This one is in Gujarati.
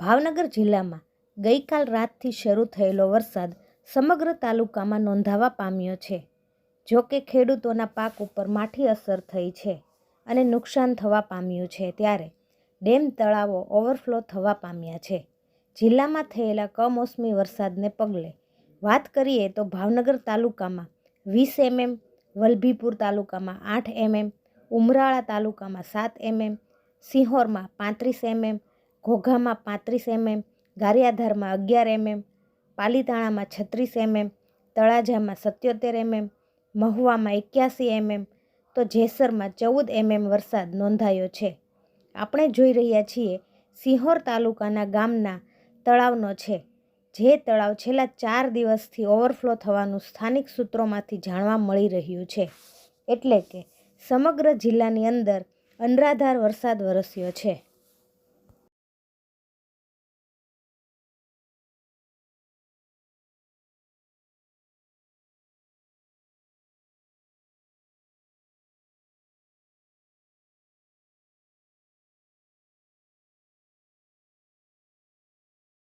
ભાવનગર જિલ્લામાં ગઈકાલ રાતથી શરૂ થયેલો વરસાદ સમગ્ર તાલુકામાં નોંધાવા પામ્યો છે. જો કે ખેડૂતોના પાક ઉપર માઠી અસર થઈ છે અને નુકસાન થવા પામ્યું છે ત્યારે ડેમ તળાવો ઓવરફ્લો થવા પામ્યા છે. જિલ્લામાં થયેલા કમોસમી વરસાદને પગલે વાત કરીએ તો ભાવનગર તાલુકામાં વીસ એમએમ, વલભીપુર તાલુકામાં આઠ એમએમ, ઉમરાળા તાલુકામાં સાત એમએમ, સિંહોરમાં પાંત્રીસ એમએમ ઘોઘામાં પાંત્રીસ એમએમ, ગારિયાધારમાં અગિયાર એમએમ, પાલીતાણામાં છત્રીસ એમએમ, તળાજામાં સત્યોતેર એમએમ, મહુવામાં એક્યાસી એમએમ, તો જેસરમાં ચૌદ એમએમ વરસાદ નોંધાયો છે. આપણે જોઈ રહ્યા છીએ સિંહોર તાલુકાના ગામના તળાવનો છે. જે તળાવ છેલ્લા ચાર દિવસથી ઓવરફ્લો થવાનું સ્થાનિક સૂત્રોમાંથી જાણવા મળી રહ્યું છે. એટલે કે સમગ્ર જિલ્લાની અંદર અનરાધાર વરસાદ વરસ્યો છે.